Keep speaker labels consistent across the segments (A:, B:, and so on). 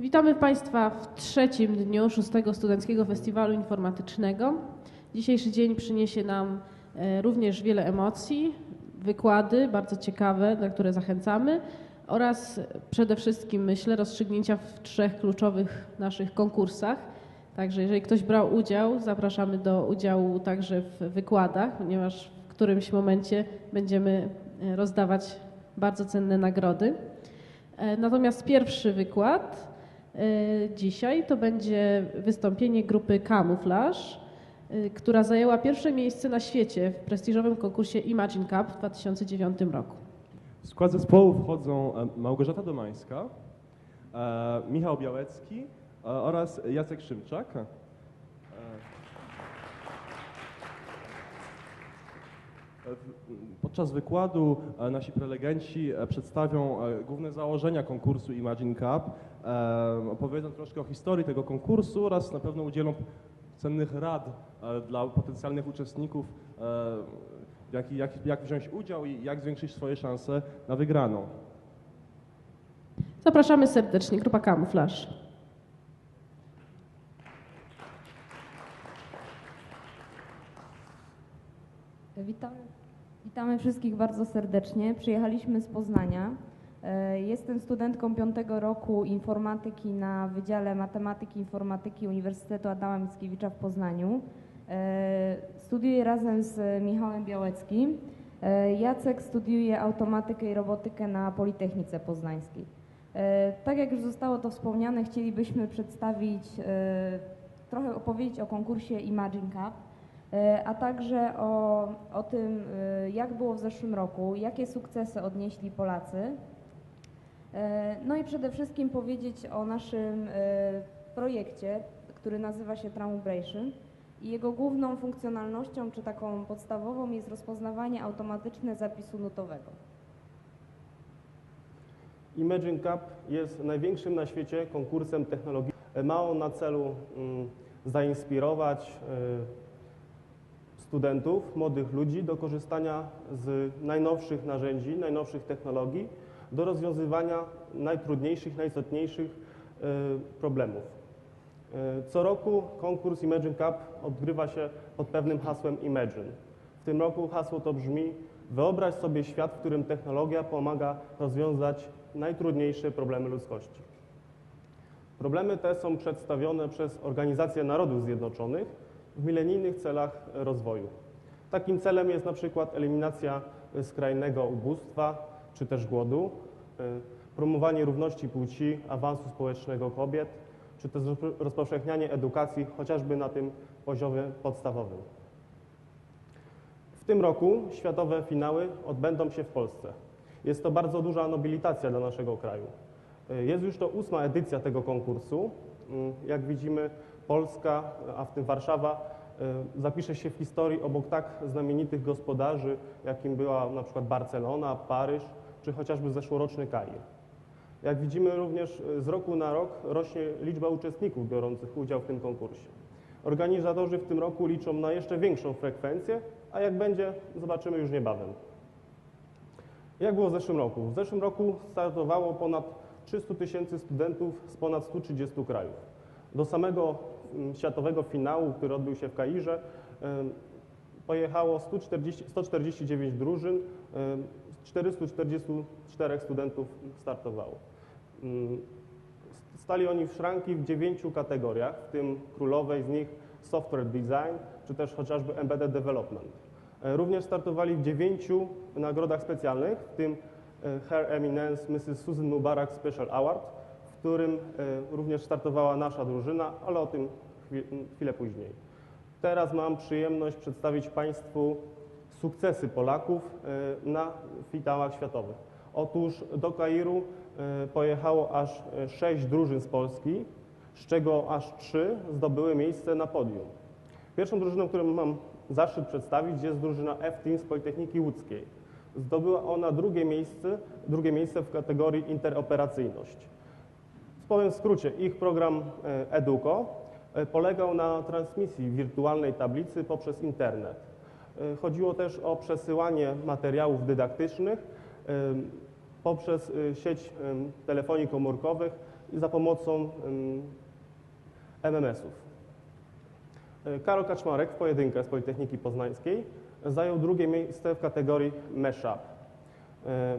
A: Witamy Państwa w trzecim dniu szóstego Studenckiego Festiwalu Informatycznego. Dzisiejszy dzień przyniesie nam e, również wiele emocji, wykłady bardzo ciekawe, na które zachęcamy oraz przede wszystkim, myślę, rozstrzygnięcia w trzech kluczowych naszych konkursach. Także jeżeli ktoś brał udział, zapraszamy do udziału także w wykładach, ponieważ w którymś momencie będziemy e, rozdawać bardzo cenne nagrody. E, Natomiast pierwszy wykład dzisiaj to będzie wystąpienie grupy Camouflage, e, która zajęła pierwsze miejsce na świecie w prestiżowym konkursie Imagine Cup w 2009 roku.
B: W skład zespołu wchodzą e, Małgorzata Domańska, e, Michał Białecki e, oraz Jacek Szymczak. E, w- Podczas wykładu e, nasi prelegenci e, przedstawią e, główne założenia konkursu Imagine Cup, opowiedzą troszkę o historii tego konkursu oraz na pewno udzielą cennych rad dla potencjalnych uczestników, jak, jak, jak wziąć udział i jak zwiększyć swoje szanse na wygraną.
A: Zapraszamy serdecznie, grupa Camouflage.
C: Witamy, witamy wszystkich bardzo serdecznie. Przyjechaliśmy z Poznania. E, Jestem studentką piątego roku informatyki na Wydziale Matematyki i Informatyki Uniwersytetu Adama Mickiewicza w Poznaniu. E, Studiuję razem z Michałem Białeckim. E, Jacek studiuje automatykę i robotykę na Politechnice Poznańskiej. Tak jak już zostało to wspomniane, chcielibyśmy przedstawić, trochę opowiedzieć o konkursie Imagine Cup. E, a także o, o tym, e, jak było w zeszłym roku, jakie sukcesy odnieśli Polacy. E, No i przede wszystkim powiedzieć o naszym projekcie, który nazywa się Traumubration i jego główną funkcjonalnością, czy taką podstawową, jest rozpoznawanie automatyczne zapisu nutowego.
D: Imagine Cup jest największym na świecie konkursem technologii. Ma on na celu mm, zainspirować studentów, młodych ludzi do korzystania z najnowszych narzędzi, najnowszych technologii do rozwiązywania najtrudniejszych, najistotniejszych y, problemów. Y, Co roku konkurs Imagine Cup odgrywa się pod pewnym hasłem Imagine. W tym roku hasło to brzmi: Wyobraź sobie świat, w którym technologia pomaga rozwiązać najtrudniejsze problemy ludzkości. Problemy te są przedstawione przez Organizację Narodów Zjednoczonych w milenijnych celach rozwoju. Takim celem jest na przykład eliminacja skrajnego ubóstwa czy też głodu, y, promowanie równości płci, awansu społecznego kobiet, czy też rozpowszechnianie edukacji chociażby na tym poziomie podstawowym. W tym roku światowe finały odbędą się w Polsce. Jest to bardzo duża nobilitacja dla naszego kraju. Y, Jest już to ósma edycja tego konkursu. Mm, Jak widzimy, Polska, a w tym Warszawa, y, zapisze się w historii obok tak znamienitych gospodarzy, jakim była na przykład Barcelona, Paryż, czy chociażby zeszłoroczny Kair. Jak widzimy również y, z roku na rok rośnie liczba uczestników biorących udział w tym konkursie. Organizatorzy w tym roku liczą na jeszcze większą frekwencję, a jak będzie, zobaczymy już niebawem. Jak było w zeszłym roku? W zeszłym roku startowało ponad 300 tysięcy studentów z ponad 130 krajów. Do samego światowego finału, który odbył się w Kairze, pojechało 140, 149 drużyn, em, 444 studentów startowało. Mm, Stali oni w szranki w dziewięciu kategoriach, w tym królowej z nich software design, czy też chociażby embedded development. E, Również startowali w dziewięciu nagrodach specjalnych, w tym e, Her Eminence Mrs. Susan Mubarak Special Award, którym e, również startowała nasza drużyna, ale o tym chwi- chwilę później. Teraz mam przyjemność przedstawić Państwu sukcesy Polaków e, na finałach światowych. Otóż do Kairu e, pojechało aż sześć drużyn z Polski, z czego aż trzy zdobyły miejsce na podium. Pierwszą drużyną, którą mam zaszczyt przedstawić, jest drużyna F-Team z Politechniki Łódzkiej. Zdobyła ona drugie miejsce, drugie miejsce w kategorii interoperacyjność. Powiem w skrócie, ich program e, Educo e, polegał na transmisji wirtualnej tablicy poprzez internet. E, Chodziło też o przesyłanie materiałów dydaktycznych poprzez sieć telefonii komórkowych i za pomocą MMS-ów. Karol Kaczmarek w pojedynkę z Politechniki Poznańskiej zajął drugie miejsce w kategorii Meshup.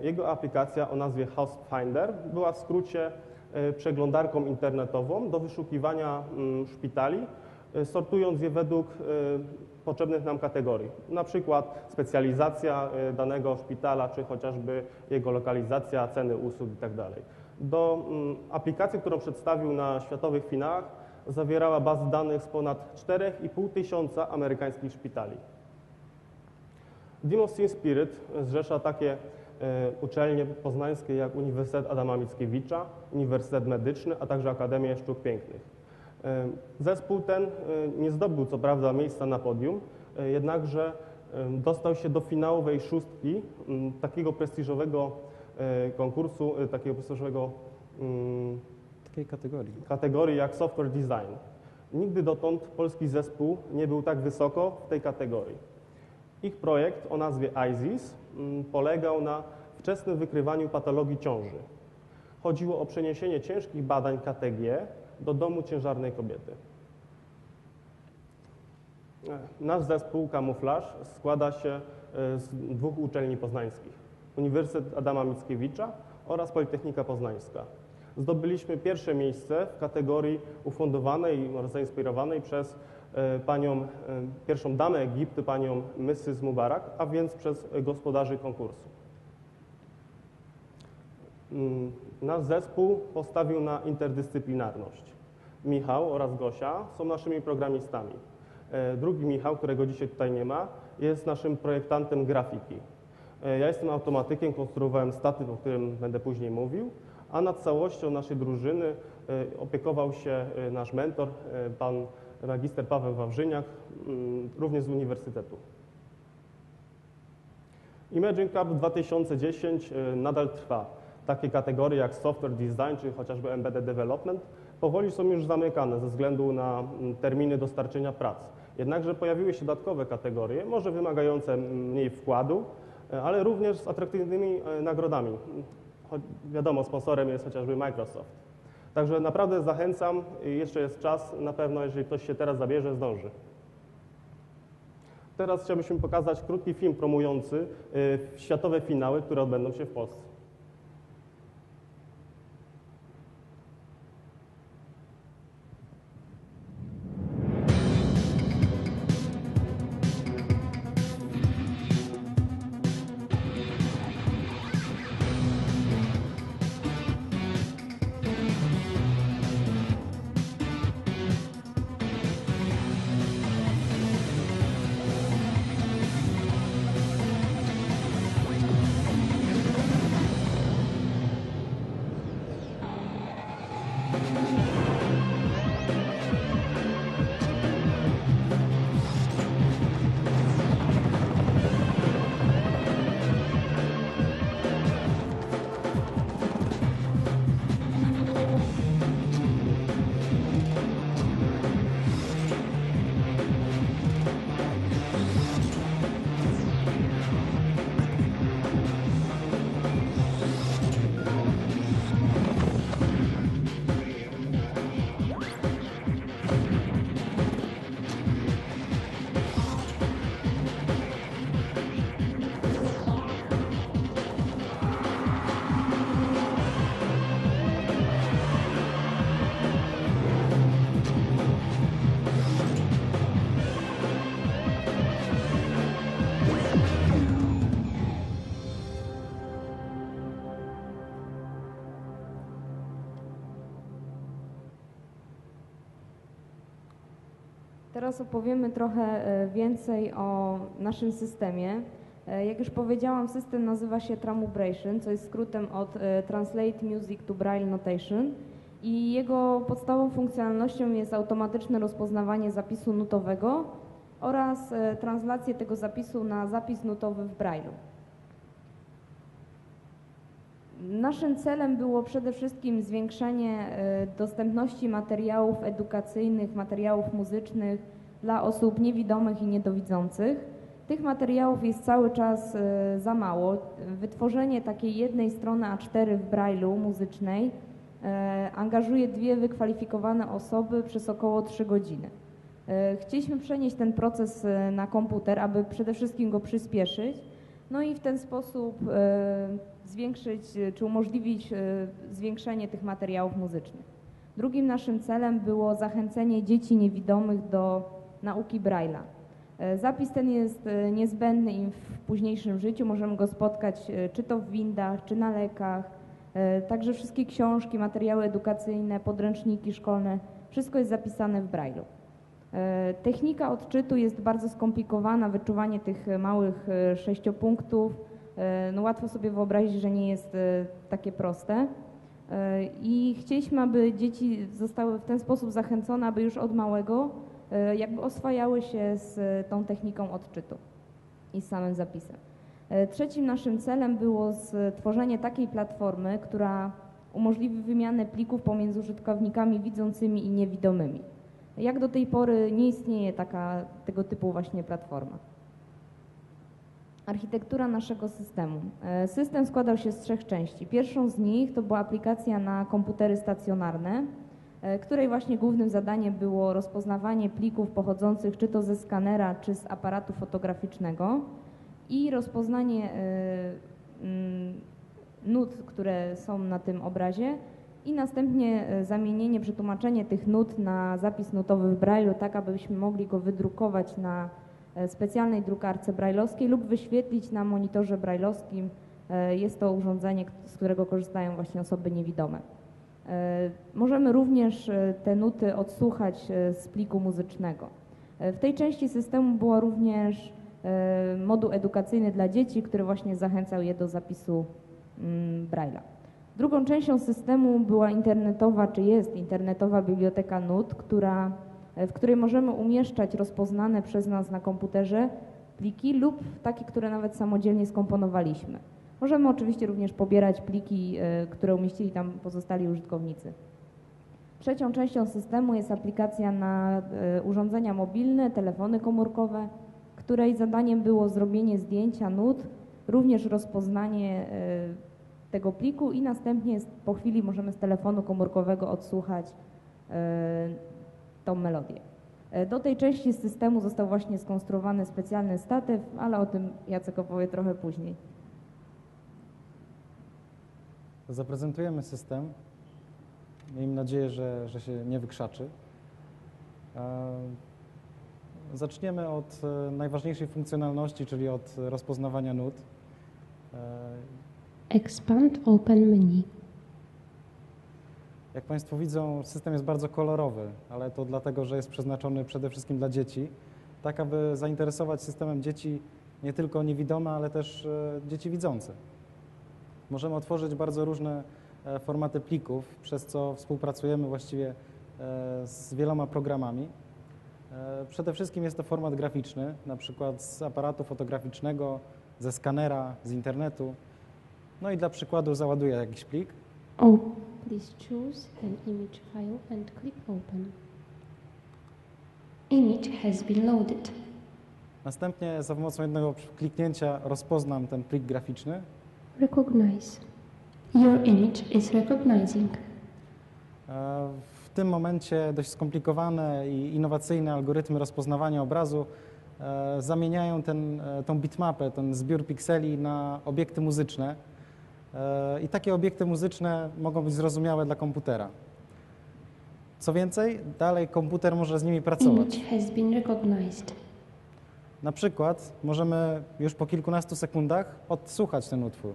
D: Jego aplikacja o nazwie House Finder była w skrócie przeglądarką internetową do wyszukiwania mm, szpitali, e, sortując je według e, potrzebnych nam kategorii. Na przykład specjalizacja e, danego szpitala, czy chociażby jego lokalizacja, ceny usług itd. Do mm, aplikacji, którą przedstawił na światowych finałach, zawierała bazę danych z ponad 4,5 tysiąca amerykańskich szpitali. Team Spirit zrzesza takie e, uczelnie poznańskie jak Uniwersytet Adama Mickiewicza, Uniwersytet Medyczny, a także Akademię Sztuk Pięknych. E, Zespół ten e, nie zdobył co prawda miejsca na podium, e, jednakże e, dostał się do finałowej szóstki takiego prestiżowego e, konkursu, e, takiego prestiżowego mm,
E: takiej kategorii.
D: kategorii jak software design. Nigdy dotąd polski zespół nie był tak wysoko w tej kategorii. Ich projekt o nazwie ISIS mm, polegał na wczesnym wykrywaniu patologii ciąży. Chodziło o przeniesienie ciężkich badań KTG do domu ciężarnej kobiety. E, Nasz zespół Kamuflaż składa się e, z dwóch uczelni poznańskich. Uniwersytet Adama Mickiewicza oraz Politechnika Poznańska. Zdobyliśmy pierwsze miejsce w kategorii ufundowanej oraz zainspirowanej przez panią, e, pierwszą damę Egiptu, panią Mrs. Mubarak, a więc przez gospodarzy konkursu. Mm, Nasz zespół postawił na interdyscyplinarność. Michał oraz Gosia są naszymi programistami. E, Drugi Michał, którego dzisiaj tutaj nie ma, jest naszym projektantem grafiki. E, Ja jestem automatykiem, konstruowałem statyw, o którym będę później mówił, a nad całością naszej drużyny e, opiekował się e, nasz mentor, e, pan magister Paweł Wawrzyniak, mm, również z Uniwersytetu. Imagine Cup 2010 e, nadal trwa. Takie kategorie jak software design czy chociażby embedded development powoli są już zamykane ze względu na mm, terminy dostarczenia prac. Jednakże pojawiły się dodatkowe kategorie, może wymagające mniej wkładu, e, ale również z atrakcyjnymi e, nagrodami. Wiadomo, sponsorem jest chociażby Microsoft. Także naprawdę zachęcam, jeszcze jest czas, na pewno jeżeli ktoś się teraz zabierze, zdąży. Teraz chciałbyśmy pokazać krótki film promujący y, światowe finały, które odbędą się w Polsce.
C: Teraz opowiemy trochę e, więcej o naszym systemie. E, Jak już powiedziałam, system nazywa się Tramubration, co jest skrótem od e, Translate Music to Braille Notation i jego podstawową funkcjonalnością jest automatyczne rozpoznawanie zapisu nutowego oraz translację tego zapisu na zapis nutowy w Braille'u. Naszym celem było przede wszystkim zwiększenie e, dostępności materiałów edukacyjnych, materiałów muzycznych dla osób niewidomych i niedowidzących. Tych materiałów jest cały czas e, za mało. Wytworzenie takiej jednej strony A4 w Braille'u muzycznej e, angażuje dwie wykwalifikowane osoby przez około 3 godziny. Chcieliśmy przenieść ten proces na komputer, aby przede wszystkim go przyspieszyć, no i w ten sposób e, zwiększyć e, czy umożliwić e, zwiększenie tych materiałów muzycznych. Drugim naszym celem było zachęcenie dzieci niewidomych do nauki Braille'a. Zapis ten jest niezbędny im w późniejszym życiu. Możemy go spotkać czy to w windach, czy na lekach. Także wszystkie książki, materiały edukacyjne, podręczniki szkolne, wszystko jest zapisane w Braille'u. E, Technika odczytu jest bardzo skomplikowana, wyczuwanie tych małych e, sześciopunktów. e, No łatwo sobie wyobrazić, że nie jest takie proste. I chcieliśmy, aby dzieci zostały w ten sposób zachęcone, aby już od małego jakby oswajały się z tą techniką odczytu i z samym zapisem. Trzecim naszym celem było stworzenie takiej platformy, która umożliwi wymianę plików pomiędzy użytkownikami widzącymi i niewidomymi. Jak do tej pory nie istnieje taka, tego typu właśnie platforma. Architektura naszego systemu. E, System składał się z trzech części. Pierwszą z nich to była aplikacja na komputery stacjonarne, e, której właśnie głównym zadaniem było rozpoznawanie plików pochodzących czy to ze skanera, czy z aparatu fotograficznego i rozpoznanie e, nut, które są na tym obrazie i następnie e, zamienienie, przetłumaczenie tych nut na zapis nutowy w Braille'u, tak abyśmy mogli go wydrukować na e, specjalnej drukarce brajlowskiej lub wyświetlić na monitorze brajlowskim. E, Jest to urządzenie, z którego korzystają właśnie osoby niewidome. Możemy również te nuty odsłuchać z pliku muzycznego. W tej części systemu było również moduł edukacyjny dla dzieci, który właśnie zachęcał je do zapisu mm, Braille'a. Drugą częścią systemu była internetowa, czy jest internetowa biblioteka nut, która, e, w której możemy umieszczać rozpoznane przez nas na komputerze pliki lub takie, które nawet samodzielnie skomponowaliśmy. Możemy oczywiście również pobierać pliki, e, które umieścili tam pozostali użytkownicy. Trzecią częścią systemu jest aplikacja na e, urządzenia mobilne, telefony komórkowe, której zadaniem było zrobienie zdjęcia nut, również rozpoznanie tego pliku i następnie po chwili możemy z telefonu komórkowego odsłuchać e, tą melodię. E, Do tej części systemu został właśnie skonstruowany specjalny statyw, ale o tym Jacek opowie trochę później.
E: Zaprezentujemy system. Miejmy nadzieję, że, że się nie wykrzaczy. E, Zaczniemy od najważniejszej funkcjonalności, czyli od rozpoznawania nut.
F: Expand Open Menu.
E: Jak Państwo widzą, system jest bardzo kolorowy, ale to dlatego, że jest przeznaczony przede wszystkim dla dzieci, tak aby zainteresować systemem dzieci nie tylko niewidome, ale też e, dzieci widzące. Możemy otworzyć bardzo różne e, formaty plików, przez co współpracujemy właściwie e, z wieloma programami. Przede wszystkim jest to format graficzny, na przykład z aparatu fotograficznego, ze skanera, z internetu. No i dla przykładu załaduję jakiś plik.
F: Oh, please choose an image file and click Open. Image has been loaded.
E: Następnie za pomocą jednego kliknięcia rozpoznam ten plik graficzny.
F: Recognize. Your image is recognizing.
E: E, W tym momencie dość skomplikowane i innowacyjne algorytmy rozpoznawania obrazu e, zamieniają ten, e, tą bitmapę, ten zbiór pikseli na obiekty muzyczne. E, I takie obiekty muzyczne mogą być zrozumiałe dla komputera. Co więcej, dalej komputer może z nimi pracować. Na przykład możemy już po kilkunastu sekundach odsłuchać ten utwór.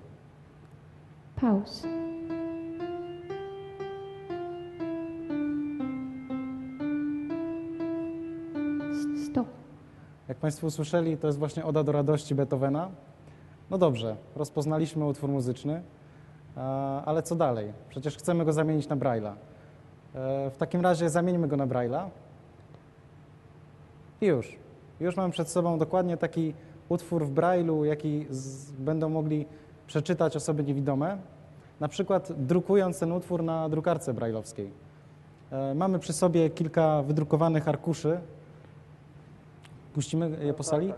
F: Pause. Stop.
E: Jak Państwo usłyszeli, to jest właśnie Oda do radości Beethovena. No dobrze, rozpoznaliśmy utwór muzyczny, a- ale co dalej? Przecież chcemy go zamienić na Braille'a. E, W takim razie zamieńmy go na Braille'a. I już. Już mam przed sobą dokładnie taki utwór w Braille'u, jaki będą mogli przeczytać osoby niewidome, na przykład drukując ten utwór na drukarce braille'owskiej. E, Mamy przy sobie kilka wydrukowanych arkuszy. Puścimy je po sali? E,